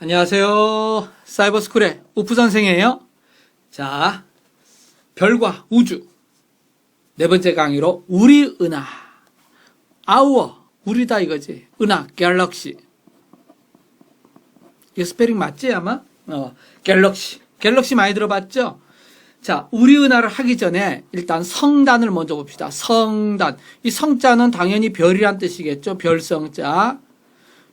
안녕하세요. 사이버스쿨의 우프 선생이에요. 자, 별과 우주. 네 번째 강의로 우리 은하. 아우어. 우리다 이거지. 은하, 갤럭시. 이거 스페링 맞지 아마? 어, 갤럭시. 갤럭시 많이 들어봤죠? 자, 우리 은하를 하기 전에 일단 성단을 먼저 봅시다. 성단. 이 성자는 당연히 별이란 뜻이겠죠? 별성자.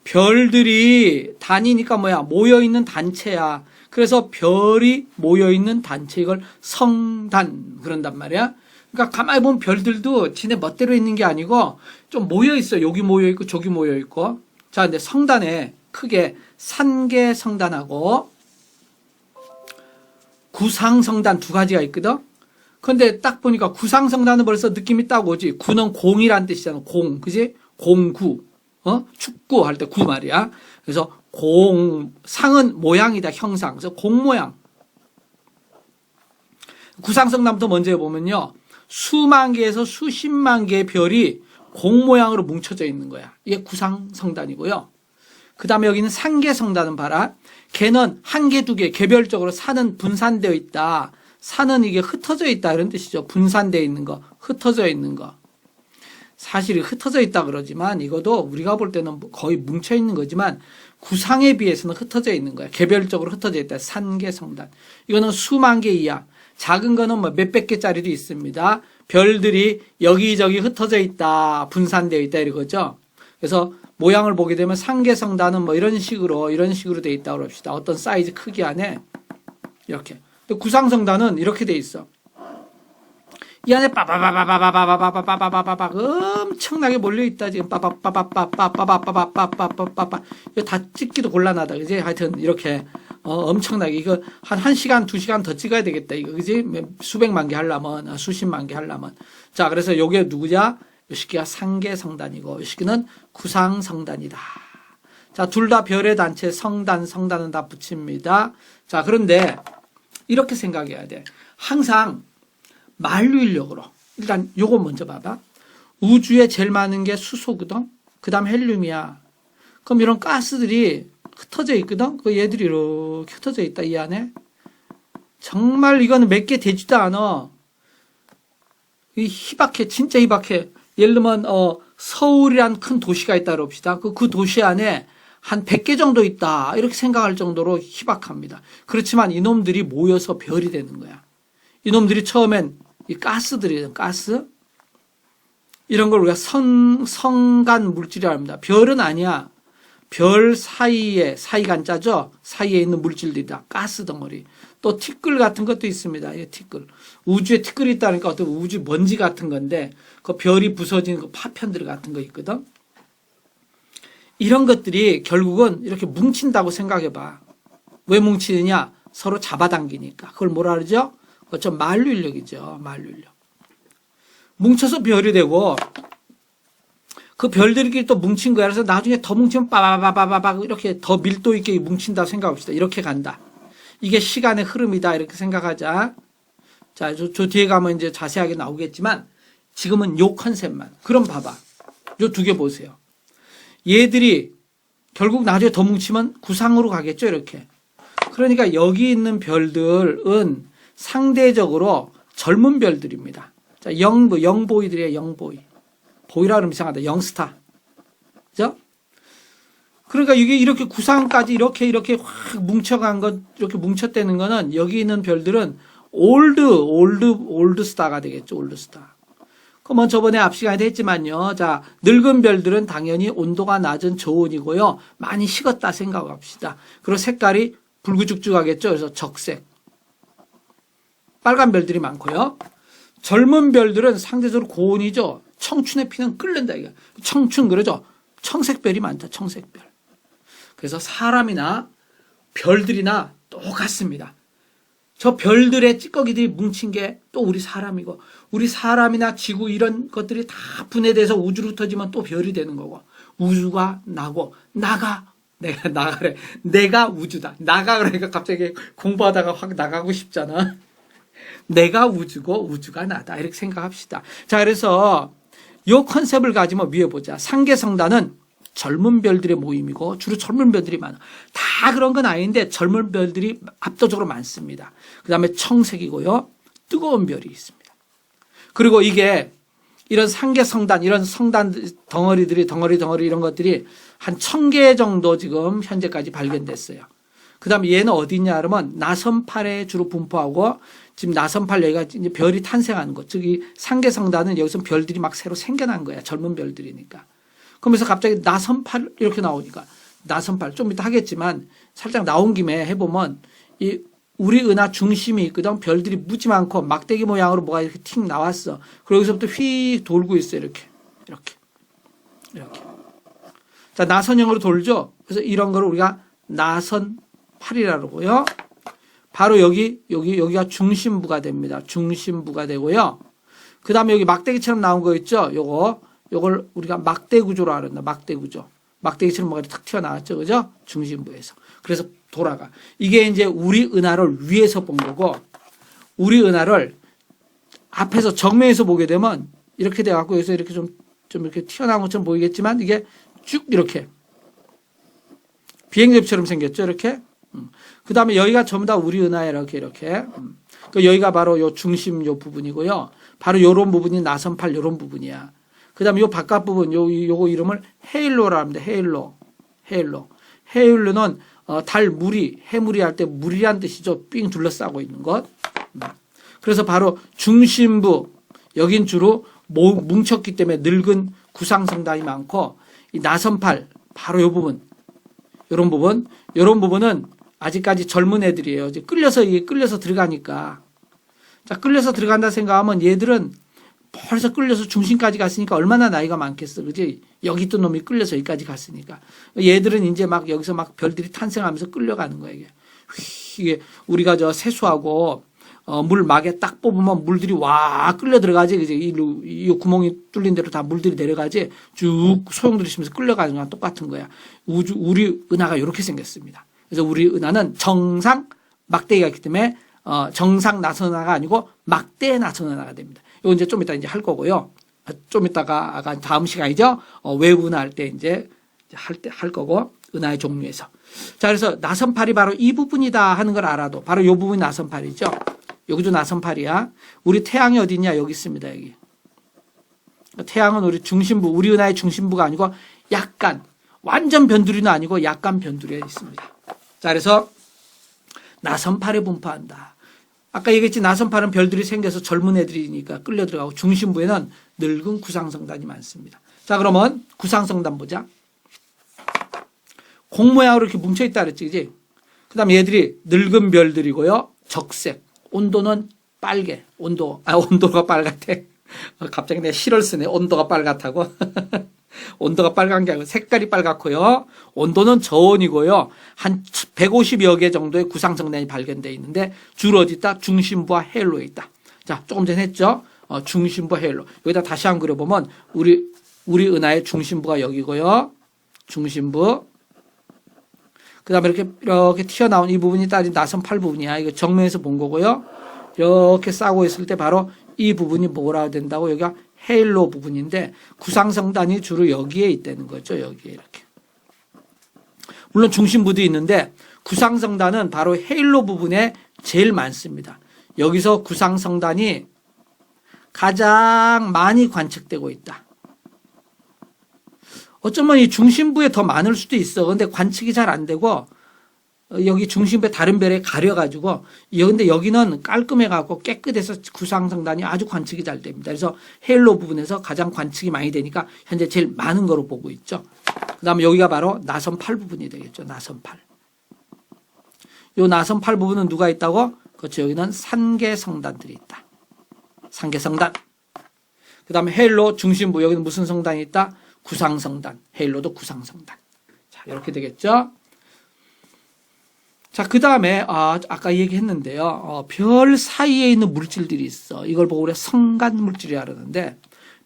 별들이 단이니까 뭐야? 모여 있는 단체야. 그래서 별이 모여 있는 단체 이걸 성단 그런단 말이야. 그러니까 가만히 보면 별들도 지네 멋대로 있는 게 아니고 좀 모여 있어. 여기 모여 있고 저기 모여 있고. 자, 근데 성단에 크게 산계 성단하고 구상 성단 두 가지가 있거든. 근데 딱 보니까 구상 성단은 벌써 느낌이 딱 오지. 구는 공이란 뜻이잖아. 공. 그지? 공구. 어? 축구 할 때 구 말이야. 그래서 공, 상은 모양이다, 형상. 그래서 공 모양. 구상성남부터 먼저 해보면요. 수만 개에서 수십만 개의 별이 공 모양으로 뭉쳐져 있는 거야. 이게 구상성단이고요. 그 다음에 여기는 상계성단은 봐라. 개는 한 개, 두 개, 개별적으로 산은 분산되어 있다. 산은 이게 흩어져 있다. 이런 뜻이죠. 분산되어 있는 거, 흩어져 있는 거. 사실 흩어져 있다 그러지만 이것도 우리가 볼 때는 거의 뭉쳐 있는 거지만 구상에 비해서는 흩어져 있는 거야. 개별적으로 흩어져 있다. 산개 성단. 이거는 수만 개 이하. 작은 거는 뭐 몇백 개짜리도 있습니다. 별들이 여기저기 흩어져 있다. 분산되어 있다 이거죠. 그래서 모양을 보게 되면 상계 성단은 뭐 이런 식으로 이런 식으로 돼 있다고 합시다. 어떤 사이즈 크기 안에 이렇게. 구상 성단은 이렇게 돼 있어. 이 안에 빠바바바바바바바바바바바바바 엄청나게 몰려 있다 지금 빠바바바바바바바바바바바바바 이거 다 찍기도 곤란하다 그지 하여튼 이렇게 어 엄청나게 이거 한 1시간 2시간 더 찍어야 되겠다 이거 그지 수백만 개 하려면 수십만 개 하려면 자 그래서 요게 누구냐 요 시기가 상계 성단이고 요 시기는 구상 성단이다 자 둘 다 별의 단체 성단 성단은 다 붙입니다 자 그런데 이렇게 생각해야 돼 항상 만류 인력으로 일단 요거 먼저 봐봐. 우주에 제일 많은 게 수소거든. 그다음 헬륨이야. 그럼 이런 가스들이 흩어져 있거든. 그 얘들이 이렇게 흩어져 있다 이 안에. 정말 이거는 몇 개 되지도 않아. 이 희박해, 진짜 희박해. 예를 들면 어 서울이란 큰 도시가 있다 그럽시다. 그, 그 도시 안에 한 100개 정도 있다. 이렇게 생각할 정도로 희박합니다. 그렇지만 이놈들이 모여서 별이 되는 거야. 이놈들이 처음엔 이 가스들이에요. 가스. 이런 걸 우리가 성, 성간 물질이라고 합니다. 별은 아니야. 별 사이에, 사이간자죠? 사이에 있는 물질들이다. 가스 덩어리. 또 티끌 같은 것도 있습니다. 이 티끌. 우주에 티끌이 있다니까 어떤 우주 먼지 같은 건데, 그 별이 부서지는 그 파편들 같은 거 있거든? 이런 것들이 결국은 이렇게 뭉친다고 생각해 봐. 왜 뭉치느냐? 서로 잡아당기니까. 그걸 뭐라 그러죠? 그좀 만류 인력이죠. 만류 인력. 뭉쳐서 별이 되고 그 별들끼리 또 뭉친 거야. 그래서 나중에 더 뭉치면 빠바바바바바 이렇게 더 밀도 있게 뭉친다 생각합시다. 이렇게 간다. 이게 시간의 흐름이다. 이렇게 생각하자. 자, 저, 저 뒤에 가면 이제 자세하게 나오겠지만 지금은 요 컨셉만. 그럼 봐봐. 요 두 개 보세요. 얘들이 결국 나중에 더 뭉치면 구상으로 가겠죠. 이렇게. 그러니까 여기 있는 별들은 상대적으로 젊은 별들입니다. 자, 영보, 영보이들이에요, 영보이. 보이라 그러면 이상하다. 영스타. 그죠? 그러니까 이게 이렇게 구상까지 이렇게 이렇게 확 뭉쳐간 것, 이렇게 뭉쳤다는 거는 여기 있는 별들은 올드, 올드, 올드 스타가 되겠죠, 올드 스타. 그러면 저번에 앞 시간에도 했지만요. 자, 늙은 별들은 당연히 온도가 낮은 저온이고요. 많이 식었다 생각합시다. 그리고 색깔이 붉으죽죽하겠죠. 그래서 적색. 빨간 별들이 많고요. 젊은 별들은 상대적으로 고온이죠. 청춘의 피는 끓는다 이거. 청춘 그러죠. 청색별이 많다. 청색별. 그래서 사람이나 별들이나 똑같습니다. 저 별들의 찌꺼기들이 뭉친 게 또 우리 사람이고 우리 사람이나 지구 이런 것들이 다 분해돼서 우주로 흩어지면 또 별이 되는 거고 우주가 나고 나가 내가 나가래 내가 우주다 나가 그러니까 갑자기 공부하다가 확 나가고 싶잖아 내가 우주고 우주가 나다. 이렇게 생각합시다. 자, 그래서 요 컨셉을 가지고 위에 보자. 상계성단은 젊은 별들의 모임이고 주로 젊은 별들이 많아. 다 그런 건 아닌데 젊은 별들이 압도적으로 많습니다. 그 다음에 청색이고요. 뜨거운 별이 있습니다. 그리고 이게 이런 상계 성단, 이런 성단 덩어리들이 덩어리 덩어리 이런 것들이 한 천 개 정도 지금 현재까지 발견됐어요. 그 다음에 얘는 어디 있냐 그러면 나선팔에 주로 분포하고 지금 나선팔 여기가 이제 별이 탄생하는 것. 즉 이 상계 성단은 여기서 별들이 막 새로 생겨난 거야. 젊은 별들이니까. 그러면서 갑자기 나선팔 이렇게 나오니까 나선팔 좀 이따 하겠지만 살짝 나온 김에 해보면 이 우리 은하 중심이 있거든. 별들이 무지 많고 막대기 모양으로 뭐가 이렇게 틱 나왔어. 그리고 여기서부터 휙 돌고 있어. 이렇게. 이렇게. 이렇게. 자, 나선형으로 돌죠. 그래서 이런 거를 우리가 나선팔이라고요. 바로 여기, 여기, 여기가 중심부가 됩니다. 중심부가 되고요. 그 다음에 여기 막대기처럼 나온 거 있죠? 요거, 요걸 우리가 막대 구조로 알았나? 막대 구조. 막대기처럼 뭐가 탁 튀어나왔죠. 그죠? 중심부에서. 그래서 돌아가. 이게 이제 우리 은하를 위에서 본 거고, 우리 은하를 앞에서 정면에서 보게 되면 이렇게 돼 갖고 여기서 이렇게 좀, 좀 이렇게 튀어나온 것처럼 보이겠지만 이게 쭉 이렇게 비행접처럼 생겼죠. 이렇게. 그 다음에 여기가 전부 다 우리 은하에 이렇게 이렇게. 음. 그 여기가 바로 요 중심 요 부분이고요. 바로 요런 부분이 나선팔 요런 부분이야. 그 다음에 요 바깥 부분 요, 요거 이름을 헤일로라 합니다. 헤일로. 헤일로. 헤일로는 어, 달 물이 해물이 할때 물이란 뜻이죠. 삥 둘러싸고 있는 것. 음. 그래서 바로 중심부 여긴 주로 모, 뭉쳤기 때문에 늙은 구상성단이 많고 이 나선팔 바로 요 부분 요런 부분 요런 부분은 아직까지 젊은 애들이에요. 이제 끌려서 이게 끌려서 들어가니까 자 끌려서 들어간다 생각하면 얘들은 벌써 끌려서 중심까지 갔으니까 얼마나 나이가 많겠어. 그지? 여기 있던 놈이 끌려서 여기까지 갔으니까. 얘들은 이제 막 여기서 막 별들이 탄생하면서 끌려가는 거예요. 이게. 휘, 이게 우리가 저 세수하고 어, 물 막에 딱 뽑으면 물들이 와 끌려 들어가지. 이제 이, 이 구멍이 뚫린 대로 다 물들이 내려가지. 쭉 소용돌이 치면서 끌려가는 거랑 똑같은 거야. 우주, 우리 은하가 이렇게 생겼습니다. 그래서 우리 은하는 정상 막대기가 있기 때문에 어, 정상 나선은하가 아니고 막대 나선은하가 됩니다. 이거 이제 좀 이따 이제 할 거고요. 아, 좀 이따가 아까 다음 시간이죠. 어, 외부 은하 할때 이제 할 때 할 거고 은하의 종류에서. 자 그래서 나선팔이 바로 이 부분이다 하는 걸 알아도 바로 이 부분이 나선팔이죠. 여기도 나선팔이야. 우리 태양이 어디 있냐 여기 있습니다 여기. 태양은 우리 중심부 우리 은하의 중심부가 아니고 약간 완전 변두리는 아니고 약간 변두리에 있습니다. 자 그래서 나선팔에 분포한다. 아까 얘기했지 나선팔은 별들이 생겨서 젊은 애들이니까 끌려 들어가고 중심부에는 늙은 구상성단이 많습니다. 자 그러면 구상성단 보자. 공 모양으로 이렇게 뭉쳐 있다 그랬지, 그지? 그 다음에 얘들이 늙은 별들이고요. 적색. 온도는 빨개. 온도. 아, 온도가 빨갛대. 어, 갑자기 내 실을 쓰네. 온도가 빨갛다고. 온도가 빨간 게 아니고 색깔이 빨갛고요. 온도는 저온이고요. 한 150여 개 정도의 구상성단이 발견되어 있는데 주로 어디 있다? 중심부와 헤일로에 있다. 자, 조금 전에 했죠? 어, 중심부 헤일로. 여기다 다시 한번 그려보면 우리, 우리 은하의 중심부가 여기고요. 중심부. 그 다음에 이렇게, 이렇게 튀어나온 이 부분이 따진 나선 팔 부분이야. 이거 정면에서 본 거고요. 이렇게 싸고 있을 때 바로 이 부분이 뭐라 된다고 여기가 헤일로 부분인데 구상성단이 주로 여기에 있다는 거죠. 여기에 이렇게. 물론 중심부도 있는데 구상성단은 바로 헤일로 부분에 제일 많습니다. 여기서 구상성단이 가장 많이 관측되고 있다. 어쩌면 이 중심부에 더 많을 수도 있어. 근데 관측이 잘 안 되고 여기 중심부에 다른 별에 가려가지고 근데 여기는 깔끔해갖고 깨끗해서 구상성단이 아주 관측이 잘 됩니다. 그래서 헤일로 부분에서 가장 관측이 많이 되니까 현재 제일 많은 거로 보고 있죠. 그 다음에 여기가 바로 나선 팔 부분이 되겠죠. 나선 팔. 요 나선 팔 부분은 누가 있다고? 그렇죠. 여기는 산계성단들이 있다. 산계성단. 그 다음에 헤일로 중심부 여기는 무슨 성단이 있다? 구상성단. 헤일로도 구상성단. 자 이렇게 되겠죠. 자, 그 다음에, 아, 아까 얘기했는데요. 어, 별 사이에 있는 물질들이 있어. 이걸 보고 우리가 성간 물질이라 그러는데,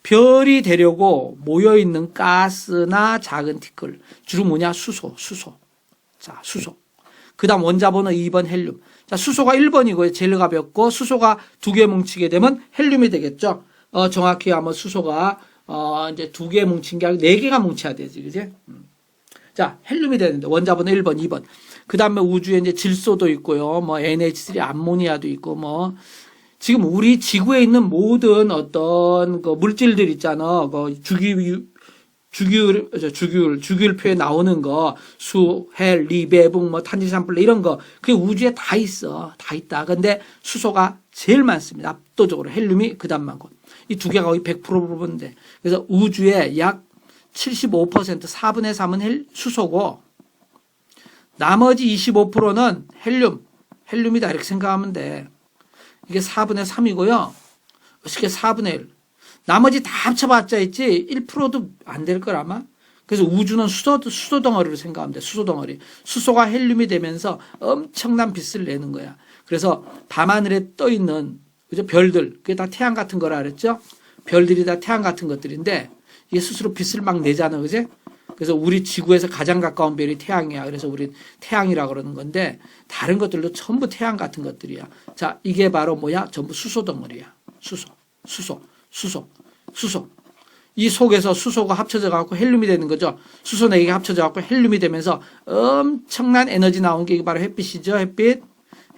별이 되려고 모여있는 가스나 작은 티끌. 주로 뭐냐? 수소, 수소. 자, 수소. 그 다음 원자번호 2번 헬륨. 자, 수소가 1번이고요. 제일 가볍고, 수소가 두 개 뭉치게 되면 헬륨이 되겠죠. 어, 정확히 하면 수소가, 어, 이제 두 개 뭉친 게 아니고 네 개가 뭉쳐야 되지, 그지? 음. 자, 헬륨이 되는데 원자번호 1번, 2번. 그 다음에 우주에 이제 질소도 있고요. 뭐 NH3 암모니아도 있고 뭐 지금 우리 지구에 있는 모든 어떤 그 물질들 있잖아. 그 주기 주기율 저 주기율 주기율표에 나오는 거 수, 헬, 리, 배붕, 뭐 탄지 산플레 이런 거 그게 우주에 다 있어. 다 있다. 근데 수소가 제일 많습니다. 압도적으로 헬륨이 그다음 많고. 이 두 개가 거의 100% 부분인데. 그래서 우주에 약 75% 4분의 3은 헬, 수소고 나머지 25%는 헬륨, 헬륨이다 이렇게 생각하면 돼. 이게 4분의 3이고요. 이게 4분의 1. 나머지 다 합쳐봤자 있지 1%도 안 될 걸 아마. 그래서 우주는 수소, 수소 덩어리로 생각하면 돼. 수소 덩어리. 수소가 헬륨이 되면서 엄청난 빛을 내는 거야. 그래서 밤하늘에 떠 있는 그죠 별들 그게 다 태양 같은 거라 그랬죠. 별들이 다 태양 같은 것들인데 이게 스스로 빛을 막 내잖아, 그지? 그래서 우리 지구에서 가장 가까운 별이 태양이야. 그래서 우리 태양이라 그러는 건데 다른 것들도 전부 태양 같은 것들이야. 자, 이게 바로 뭐야? 전부 수소 덩어리야. 수소, 수소, 수소, 수소. 이 속에서 수소가 합쳐져 갖고 헬륨이 되는 거죠. 수소 네 개가 합쳐져 갖고 헬륨이 되면서 엄청난 에너지 나온 게 바로 햇빛이죠. 햇빛.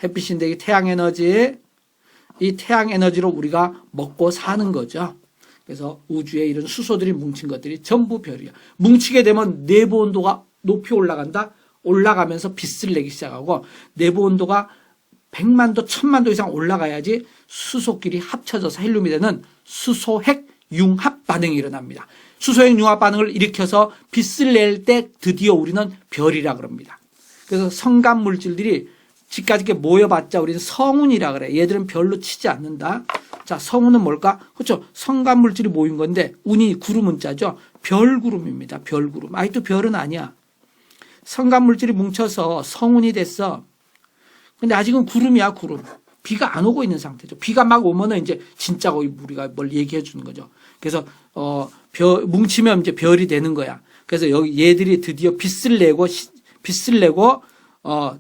햇빛인데 이게 태양 에너지. 이 태양 에너지로 우리가 먹고 사는 거죠. 그래서 우주에 이런 수소들이 뭉친 것들이 전부 별이야. 뭉치게 되면 내부 온도가 높이 올라간다. 올라가면서 빛을 내기 시작하고 내부 온도가 100만 도, 1000만 도 이상 올라가야지 수소끼리 합쳐져서 헬륨이 되는 수소핵 융합 반응이 일어납니다. 수소핵 융합 반응을 일으켜서 빛을 낼 때 드디어 우리는 별이라 그럽니다. 그래서 성간 물질들이 지금까지 이렇게 모여봤자 우리는 성운이라 그래. 얘들은 별로 치지 않는다. 자, 성운은 뭘까? 그렇죠. 성간 물질이 모인 건데 운이 구름 문자죠. 별구름입니다. 별구름. 또 별은 아니야. 성간 물질이 뭉쳐서 성운이 됐어. 근데 아직은 구름이야, 구름. 비가 안 오고 있는 상태죠. 비가 막 오면은 이제 진짜 거의 우리가 뭘 얘기해 주는 거죠. 그래서 어, 별 뭉치면 이제 별이 되는 거야. 그래서 여기 얘들이 드디어 빛을 내고 시- 빛을 내고 어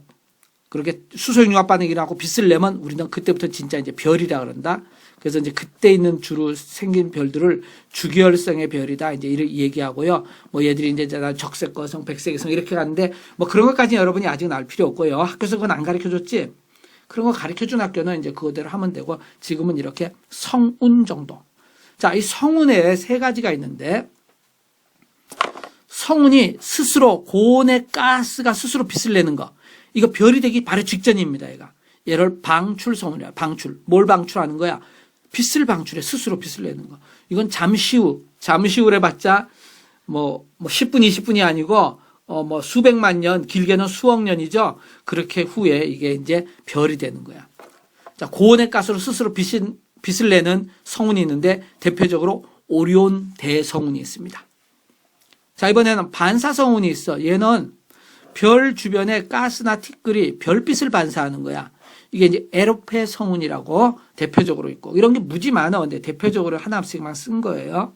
그렇게 수소융합 반응이 일어나고 빛을 내면 우리는 그때부터 진짜 이제 별이라 그런다. 그래서 이제 그때 있는 주로 생긴 별들을 주기혈성의 별이다. 이제 이렇게 얘기하고요. 뭐 얘들이 이제 적색거성, 백색거성 이렇게 가는데 뭐 그런 것까지 여러분이 아직은 알 필요 없고요. 학교에서 그건 안 가르쳐 줬지. 그런 거 가르쳐 준 학교는 이제 그거대로 하면 되고 지금은 이렇게 성운 정도. 자, 이 성운에 세 가지가 있는데 성운이 스스로 고온의 가스가 스스로 빛을 내는 거. 이거 별이 되기 바로 직전입니다, 얘가. 얘를 방출 성운이야. 방출. 뭘 방출하는 거야? 빛을 방출해. 스스로 빛을 내는 거. 이건 잠시 후, 잠시 후래 봤자 뭐, 뭐 10분, 20분이 아니고 어, 뭐 수백만 년, 길게는 수억 년이죠. 그렇게 후에 이게 이제 별이 되는 거야. 자, 고온의 가스로 스스로 빛을, 빛을 내는 성운이 있는데 대표적으로 오리온 대성운이 있습니다. 자, 이번에는 반사성운이 있어. 얘는 별 주변에 가스나 티끌이 별빛을 반사하는 거야. 이게 이제 에로페 성운이라고 대표적으로 있고 이런 게 무지 많아. 근데 대표적으로 하나씩만 쓴 거예요.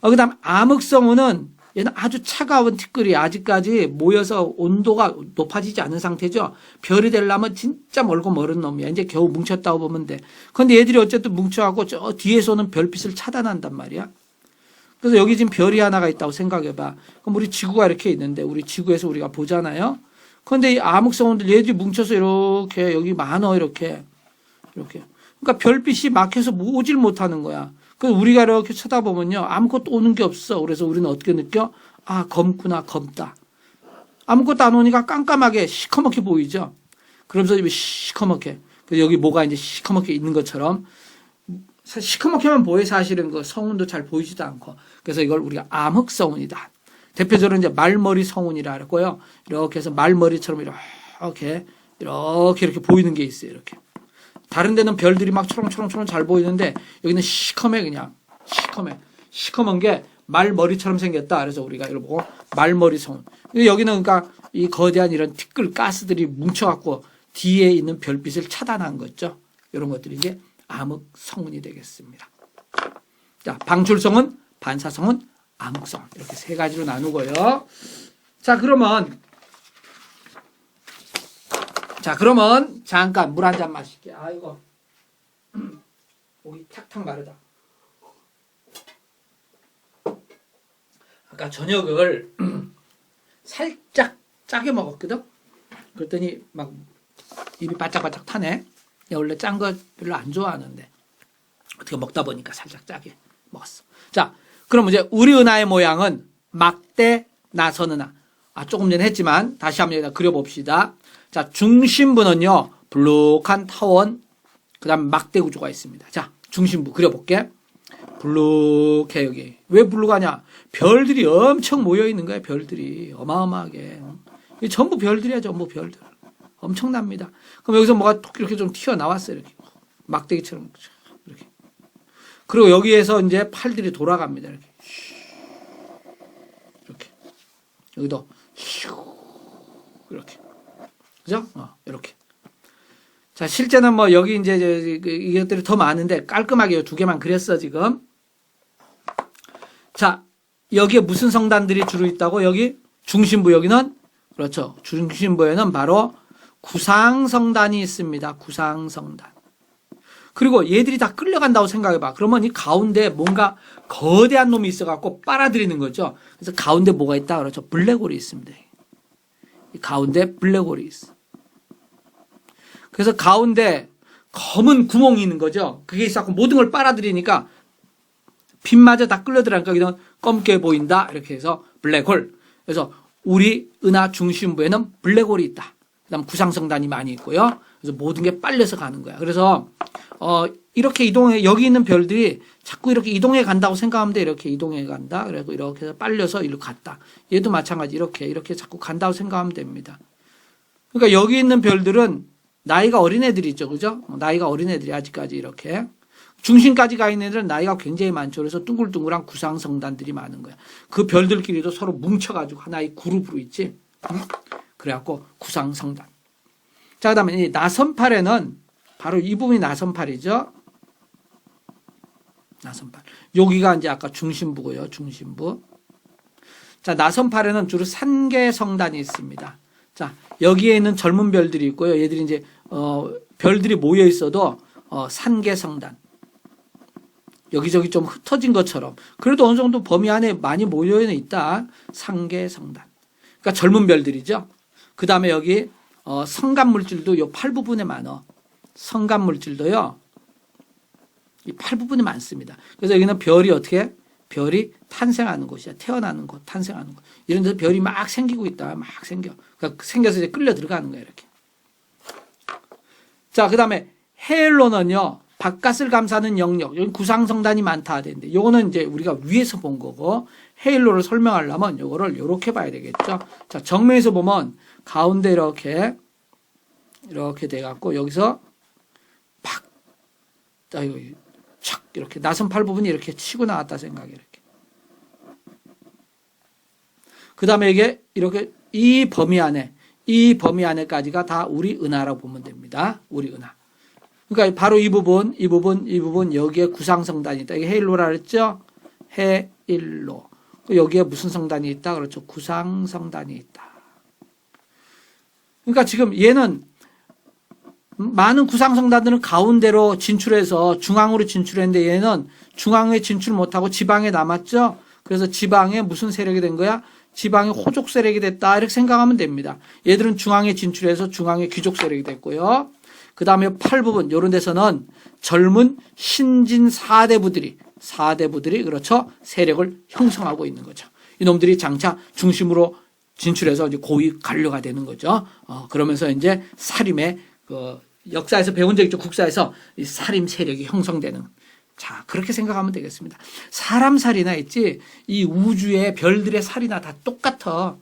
어, 그다음 암흑 성운은 얘는 아주 차가운 티끌이 아직까지 모여서 온도가 높아지지 않은 상태죠. 별이 되려면 진짜 멀고 멀은 놈이야. 이제 겨우 뭉쳤다고 보면 돼. 근데 얘들이 어쨌든 뭉쳐하고 저 뒤에서는 별빛을 차단한단 말이야. 그래서 여기 지금 별이 하나가 있다고 생각해봐. 그럼 우리 지구가 이렇게 있는데 우리 지구에서 우리가 보잖아요. 그런데 이 암흑성운들 얘들이 뭉쳐서 이렇게 여기 많어 이렇게 이렇게. 그러니까 별빛이 막혀서 오질 못하는 거야. 그 우리가 이렇게 쳐다보면요 아무것도 오는 게 없어. 그래서 우리는 어떻게 느껴? 아 검구나 검다. 아무것도 안 오니까 깜깜하게 시커멓게 보이죠. 그러면서 시커멓게. 여기 뭐가 이제 시커멓게 있는 것처럼 사- 시커멓게만 보여 사실은 그 성운도 잘 보이지도 않고 그래서 이걸 우리가 암흑성운이다. 대표적으로 이제 말머리 성운이라 그랬고요. 이렇게 해서 말머리처럼 이렇게 이렇게 이렇게 보이는 게 있어요. 이렇게 다른 데는 별들이 막 초롱초롱초롱 잘 보이는데 여기는 시커매 그냥 시커매 시커먼 게 말머리처럼 생겼다. 그래서 우리가 이걸 보고 말머리 성운. 여기는 그러니까 이 거대한 이런 티끌 가스들이 뭉쳐갖고 뒤에 있는 별빛을 차단한 거죠. 이런 것들이 이제 암흑 성운이 되겠습니다. 자, 방출성은 반사성은 암흑성 이렇게 세 가지로 나누고요. 자, 그러면 자, 그러면 잠깐 물 한 잔 마실게. 아이고. 목이 탁탁 마르다. 아까 저녁을 살짝 짜게 먹었거든. 그랬더니 막 입이 바짝바짝 타네. 야, 원래 짠 거 별로 안 좋아하는데 어떻게 먹다 보니까 살짝 짜게 먹었어. 자, 그럼 이제 우리 은하의 모양은 막대 나선 은하. 아, 조금 전에 했지만 다시 한번 여기다 그려봅시다. 자, 중심부는요 블록한 타원, 그 다음 막대 구조가 있습니다. 자, 중심부 그려볼게. 블룩해 여기 왜 블룩하냐 별들이 엄청 모여 있는 거야 별들이 어마어마하게 이 전부 별들이야 전부 별들 엄청납니다. 그럼 여기서 뭐가 톡 이렇게 좀 튀어나왔어요 이렇게. 막대기처럼. 이렇게. 그리고 여기에서 이제 팔들이 돌아갑니다 이렇게. 이렇게. 여기도 이렇게. 그죠? 어, 이렇게. 자 실제는 뭐 여기 이제 저- 그 이것들이 더 많은데 깔끔하게 두 개만 그렸어 지금. 자, 여기에 무슨 성단들이 주로 있다고? 여기 중심부 여기는 그렇죠. 중심부에는 바로 구상성단이 있습니다. 구상성단. 그리고 얘들이 다 끌려간다고 생각해 봐. 그러면 이 가운데 뭔가 거대한 놈이 있어 갖고 빨아들이는 거죠. 그래서 가운데 뭐가 있다 그렇죠. 블랙홀이 있습니다. 이 가운데 블랙홀이 있어. 그래서 가운데 검은 구멍이 있는 거죠. 그게 있어 고 모든 걸 빨아들이니까 빛마저 다 끌려 들어가니까 여기는 검게 보인다. 이렇게 해서 블랙홀. 그래서 우리 은하 중심부에는 블랙홀이 있다. 그다음 구상성단이 많이 있고요. 그래서 모든 게 빨려서 가는 거야. 그래서 어 이렇게 이동해 여기 있는 별들이 자꾸 이렇게 이동해 간다고 생각하면 돼. 이렇게 이동해 간다. 그리고 이렇게 빨려서 이리로 갔다. 얘도 마찬가지 이렇게 이렇게 자꾸 간다고 생각하면 됩니다. 그러니까 여기 있는 별들은 나이가 어린 애들이죠. 그죠? 나이가 어린 애들이 아직까지 이렇게 중심까지 가 있는 애들은 나이가 굉장히 많죠. 그래서 둥글둥글한 구상성단들이 많은 거야. 그 별들끼리도 서로 뭉쳐가지고 하나의 그룹으로 있지. 응? 그래갖고 구상성단. 자, 그 다음에 이 나선팔에는 바로 이 부분이 나선팔이죠. 나선팔. 여기가 이제 아까 중심부고요. 중심부. 자, 나선팔에는 주로 산계성단이 있습니다. 자, 여기에 있는 젊은 별들이 있고요. 얘들이 이제, 어, 별들이 모여 있어도, 어, 산계성단. 여기저기 좀 흩어진 것처럼 그래도 어느 정도 범위 안에 많이 모여 있다. 상계성단. 그러니까 젊은 별들이죠. 그 다음에 여기 어, 성간 물질도 요 팔 부분에 많어. 성간 물질도요. 이 팔 부분에 많습니다. 그래서 여기는 별이 어떻게 별이 탄생하는 곳이야. 태어나는 곳, 탄생하는 곳. 이런 데서 별이 막 생기고 있다. 막 생겨. 그러니까 생겨서 이제 끌려 들어가는 거야, 이렇게. 자, 그 다음에 헤일로는요. 바깥을 감싸는 영역, 여기 구상성단이 많다 되는데, 요거는 이제 우리가 위에서 본 거고, 헤일로를 설명하려면 요거를 요렇게 봐야 되겠죠. 자, 정면에서 보면 가운데 이렇게, 이렇게 돼갖고, 여기서 팍, 자, 이거, 착, 이렇게, 나선팔 부분이 이렇게 치고 나왔다 생각해, 이렇게. 그 다음에 이게 이렇게, 이 범위 안에, 이 범위 안에까지가 다 우리 은하라고 보면 됩니다. 우리 은하. 그러니까 바로 이 부분, 이 부분, 이 부분 여기에 구상 성단이 있다. 이게 헤일로라 그랬죠? 헤일로. 여기에 무슨 성단이 있다? 그렇죠. 구상 성단이 있다. 그러니까 지금 얘는 많은 구상성단들은 가운데로 진출해서 중앙으로 진출했는데 얘는 중앙에 진출 못하고 지방에 남았죠. 그래서 지방에 무슨 세력이 된 거야? 지방에 호족 세력이 됐다. 이렇게 생각하면 됩니다. 얘들은 중앙에 진출해서 중앙에 귀족 세력이 됐고요. 그 다음에 팔 부분, 요런 데서는 젊은 신진 사대부들이, 사대부들이, 그렇죠. 세력을 형성하고 있는 거죠. 이놈들이 장차 중심으로 진출해서 이제 고위 관료가 되는 거죠. 어, 그러면서 이제 살림의 그 역사에서 배운 적 있죠. 국사에서 이 살림 세력이 형성되는. 자, 그렇게 생각하면 되겠습니다. 사람 살이나 있지, 이 우주의 별들의 살이나 다 똑같아.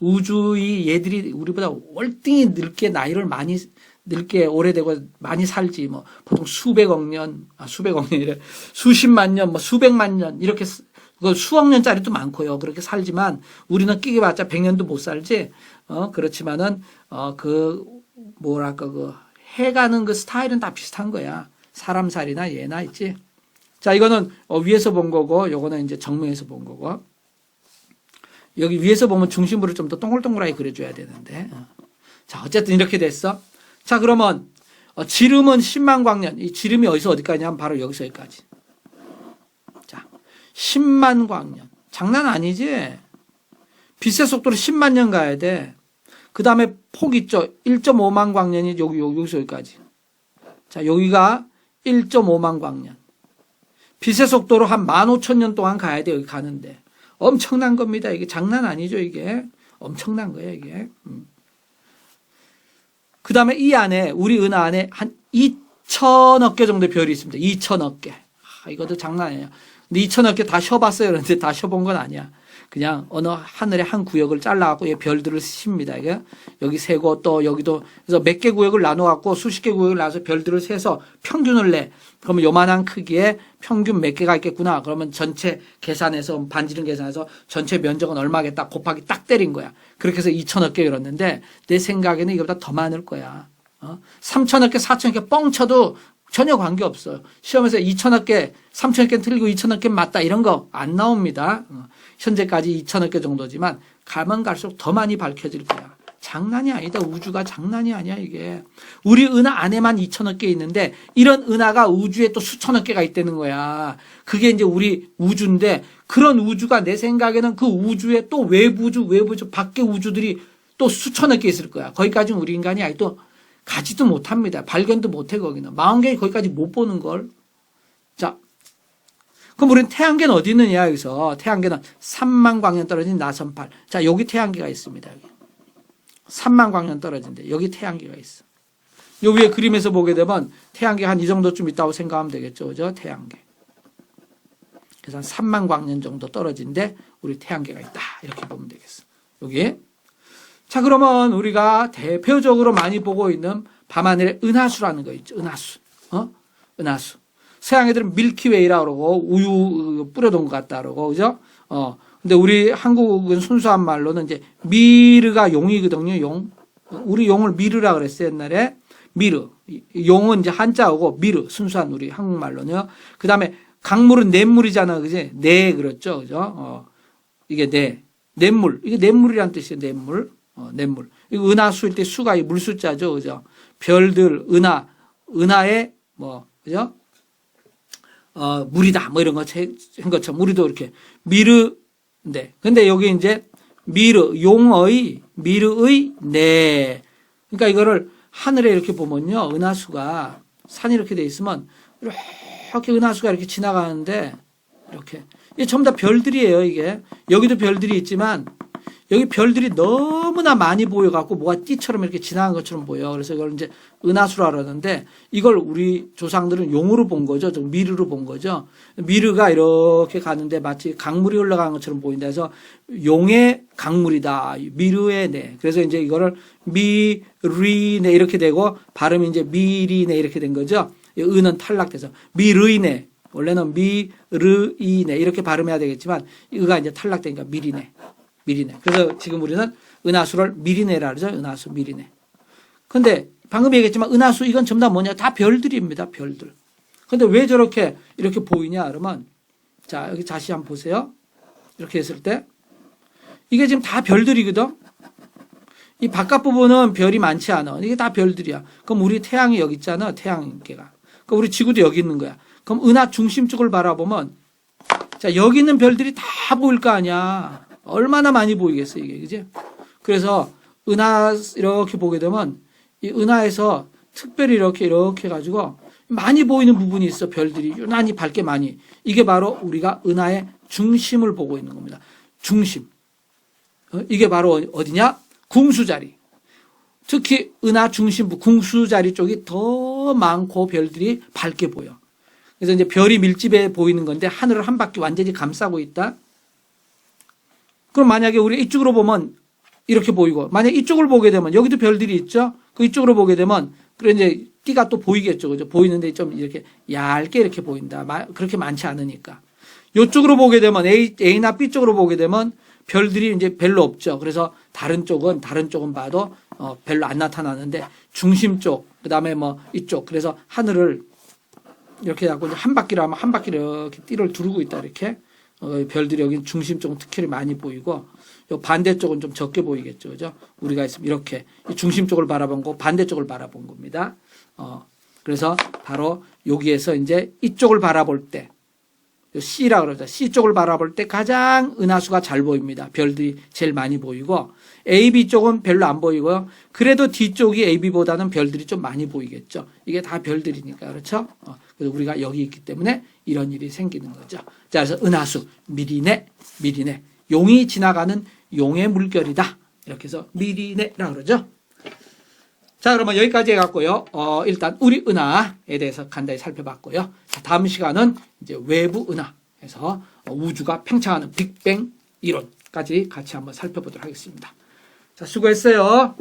우주의 얘들이 우리보다 월등히 늙게 나이를 많이 늙게 오래되고 많이 살지 뭐 보통 수백억 년, 아 수백억 년이래 수십만 년, 뭐 수백만 년 이렇게 쓰- 그 수억 년짜리도 많고요. 그렇게 살지만 우리는 끼기봤자 백 년도 못 살지. 어 그렇지만은 어 그 뭐랄까 그 해가는 그 스타일은 다 비슷한 거야. 사람 살이나 예나 있지. 자 이거는 어, 위에서 본 거고, 요거는 이제 정면에서 본 거고. 여기 위에서 보면 중심부를 좀 더 동글동글하게 그려줘야 되는데. 어. 자 어쨌든 이렇게 됐어. 자, 그러면 어, 지름은 10만 광년. 이 지름이 어디서 어디까지 하면 바로 여기서 여기까지. 자, 10만 광년. 장난 아니지? 빛의 속도로 10만 년 가야 돼. 그 다음에 폭 있죠? 1.5만 광년이 여기, 여기, 여기서 여기까지. 자, 여기가 1.5만 광년. 빛의 속도로 한 15,000년 동안 가야 돼, 여기 가는데. 엄청난 겁니다. 이게 장난 아니죠, 이게. 엄청난 거예요, 이게. 음. 그 다음에 이 안에, 우리 은하 안에 한 2천억 개 정도의 별이 있습니다. 2천억 개. 아, 이것도 장난 아니에요. 근데 2천억 개다 쉬어봤어요. 그런데 다 쉬어본 건 아니야. 그냥 어느 하늘의 한 구역을 잘라갖고 이 별들을 씁니다. 이게 여기 세고 또 여기도 그래서 몇 개 구역을 나눠갖고 수십 개 구역을 나눠서 별들을 세서 평균을 내. 그러면 요만한 크기에 평균 몇 개가 있겠구나. 그러면 전체 계산해서 반지름 계산해서 전체 면적은 얼마겠다 곱하기 딱 때린 거야. 그렇게 해서 2천억 개 열었는데 내 생각에는 이거보다 더 많을 거야. 어? 3천억 개, 4천억 개 뻥쳐도 전혀 관계 없어요. 시험에서 2천억 개, 3천억 개 틀리고 2천억 개 맞다 이런 거 안 나옵니다. 어, 현재까지 2천억 개 정도지만 가면 갈수록 더 많이 밝혀질 거야. 장난이 아니다. 우주가 장난이 아니야 이게. 우리 은하 안에만 2천억 개 있는데 이런 은하가 우주에 또 수천억 개가 있다는 거야. 그게 이제 우리 우주인데 그런 우주가 내 생각에는 그 우주에 또 외부주, 외부주, 밖에 우주들이 또 수천억 개 있을 거야. 거기까지는 우리 인간이 아직도 가지도 못합니다. 발견도 못해 거기는. 망원경이 거기까지 못 보는 걸. 자, 그럼 우리는 태양계는 어디 있느냐 여기서 태양계는 3만 광년 떨어진 나선팔. 자, 여기 태양계가 있습니다. 여기. 3만 광년 떨어진데 여기 태양계가 있어. 요 위에 그림에서 보게 되면 태양계 한 이 정도쯤 있다고 생각하면 되겠죠. 그죠? 태양계. 그래서 한 3만 광년 정도 떨어진데 우리 태양계가 있다. 이렇게 보면 되겠어. 여기. 자, 그러면 우리가 대표적으로 많이 보고 있는 밤하늘의 은하수라는 거 있죠. 은하수. 어? 은하수. 서양 애들은 밀키웨이라 그러고 우유 뿌려둔 것 같다 그러고 그죠? 어. 근데 우리 한국은 순수한 말로는 이제 미르가 용이거든요. 용. 우리 용을 미르라 그랬어요, 옛날에. 미르. 용은 이제 한자어고 미르 순수한 우리 한국말로는요. 그다음에 강물은 냇물이잖아. 그지? 네 그렇죠. 그죠? 어. 이게 네. 냇물. 이게 냇물이란 뜻이에요. 냇물. 어, 냇물. 은하수일 때 수가 이 물수자죠. 그죠? 별들, 은하, 은하의 뭐, 그죠? 어, 물이다. 뭐 이런 거, 한 것처럼 우리도 이렇게 미르, 네. 근데 여기 이제 미르, 용의, 미르의 네. 그러니까 이거를 하늘에 이렇게 보면요. 은하수가 산이 이렇게 돼 있으면 이렇게 은하수가 이렇게 지나가는데 이렇게. 이게 전부 다 별들이에요, 이게. 여기도 별들이 있지만 여기 별들이 너무나 많이 보여갖고 뭐가 띠처럼 이렇게 지나간 것처럼 보여. 그래서 이걸 이제 은하수라 그러는데 이걸 우리 조상들은 용으로 본 거죠. 좀 미르로 본 거죠. 미르가 이렇게 가는데 마치 강물이 흘러가는 것처럼 보인다 해서 용의 강물이다. 미르의 네. 그래서 이제 이거를 미리네 이렇게 되고 발음이 이제 미리네 이렇게 된 거죠. 이 은은 탈락돼서 미르이네. 원래는 미르이네 이렇게 발음해야 되겠지만 의가 이제 탈락되니까 미리네. 미리네. 그래서 지금 우리는 은하수를 미리네라 그러죠. 은하수 미리네. 근데 방금 얘기했지만 은하수 이건 전부 다 뭐냐? 다 별들입니다. 별들. 근데 왜 저렇게 이렇게 보이냐? 그러면 자, 여기 다시 한번 보세요. 이렇게 했을 때 이게 지금 다 별들이거든. 이 바깥 부분은 별이 많지 않아. 이게 다 별들이야. 그럼 우리 태양이 여기 있잖아. 태양계가. 그럼 우리 지구도 여기 있는 거야. 그럼 은하 중심 쪽을 바라보면 자, 여기 있는 별들이 다 보일 거 아니야. 얼마나 많이 보이겠어, 이게. 그지? 그래서 은하 이렇게 보게 되면 이 은하에서 특별히 이렇게 이렇게 해가지고 많이 보이는 부분이 있어, 별들이. 유난히 밝게 많이. 이게 바로 우리가 은하의 중심을 보고 있는 겁니다. 중심. 어, 이게 바로 어디냐? 궁수자리. 특히 은하 중심부, 궁수자리 쪽이 더 많고 별들이 밝게 보여. 그래서 이제 별이 밀집해 보이는 건데 하늘을 한 바퀴 완전히 감싸고 있다. 그럼 만약에 우리 이쪽으로 보면 이렇게 보이고 만약 이쪽을 보게 되면 여기도 별들이 있죠. 그 이쪽으로 보게 되면 그래 이제 띠가 또 보이겠죠. 그죠? 보이는데 좀 이렇게 얇게 이렇게 보인다. 그렇게 많지 않으니까. 이쪽으로 보게 되면 A, A나 B 쪽으로 보게 되면 별들이 이제 별로 없죠. 그래서 다른 쪽은 다른 쪽은 봐도 어, 별로 안 나타나는데 중심 쪽, 그다음에 뭐 이쪽 그래서 하늘을 이렇게 하고 한 바퀴를 하면 한 바퀴를 이렇게 띠를 두르고 있다 이렇게 어, 별들이 여기 중심 쪽은 특히 많이 보이고 요 반대쪽은 좀 적게 보이겠죠. 그죠? 우리가 이렇게 이 중심 쪽을 바라본 거 반대쪽을 바라본 겁니다. 어, 그래서 바로 여기에서 이제 이쪽을 바라볼 때 C라 그러죠. C 쪽을 바라볼 때 가장 은하수가 잘 보입니다. 별들이 제일 많이 보이고 A, B 쪽은 별로 안 보이고요. 그래도 D 쪽이 A, B보다는 별들이 좀 많이 보이겠죠. 이게 다 별들이니까 그렇죠. 어, 그래서 우리가 여기 있기 때문에 이런 일이 생기는 거죠. 자, 그래서 은하수 미리네, 미리네, 용이 지나가는 용의 물결이다. 이렇게 해서 미리네라 그러죠. 자, 그러면 여기까지 해갖고요. 어, 일단 우리 은하에 대해서 간단히 살펴봤고요. 자, 다음 시간은 이제 외부 은하에서 어, 우주가 팽창하는 빅뱅 이론까지 같이 한번 살펴보도록 하겠습니다. 자, 수고했어요.